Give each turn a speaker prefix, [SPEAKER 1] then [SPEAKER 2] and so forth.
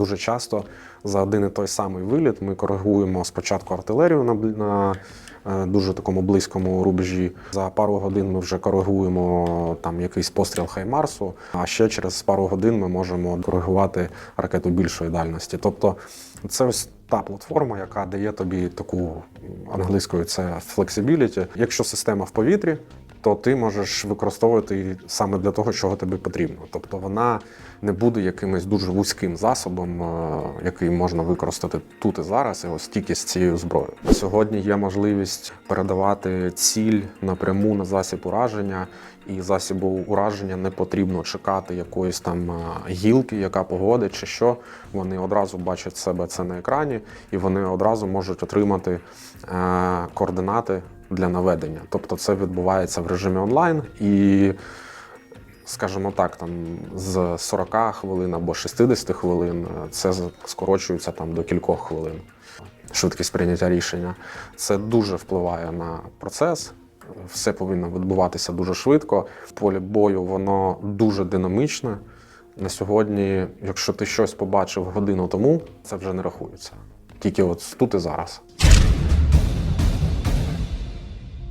[SPEAKER 1] дуже часто за один і той самий виліт ми коригуємо спочатку артилерію на, на е, дуже такому близькому рубежі. За пару годин ми вже коригуємо там якийсь постріл Хаймарсу, а ще через пару годин ми можемо коригувати ракету більшої дальності. Тобто це ось та платформа, яка дає тобі таку англійською це flexibility. Якщо система в повітрі, то ти можеш використовувати її саме для того, чого тобі потрібно. Тобто вона не буде якимось дуже вузьким засобом, е, який можна використати тут і зараз, і ось тільки з цією зброєю. Сьогодні є можливість передавати ціль напряму на засіб ураження, і засібу ураження не потрібно чекати якоїсь там е, гілки, яка погодить чи що. Вони одразу бачать себе це на екрані, і вони одразу можуть отримати е, координати для наведення. Тобто це відбувається в режимі онлайн і. Скажімо так, там з 40 хвилин або 60 хвилин е, це скорочується там до кількох хвилин. Швидкість прийняття рішення. Це дуже впливає на процес. Все повинно відбуватися дуже швидко. Поле бою воно дуже динамічне. На сьогодні, якщо ти щось побачив годину тому, це вже не рахується. Тільки от тут і зараз.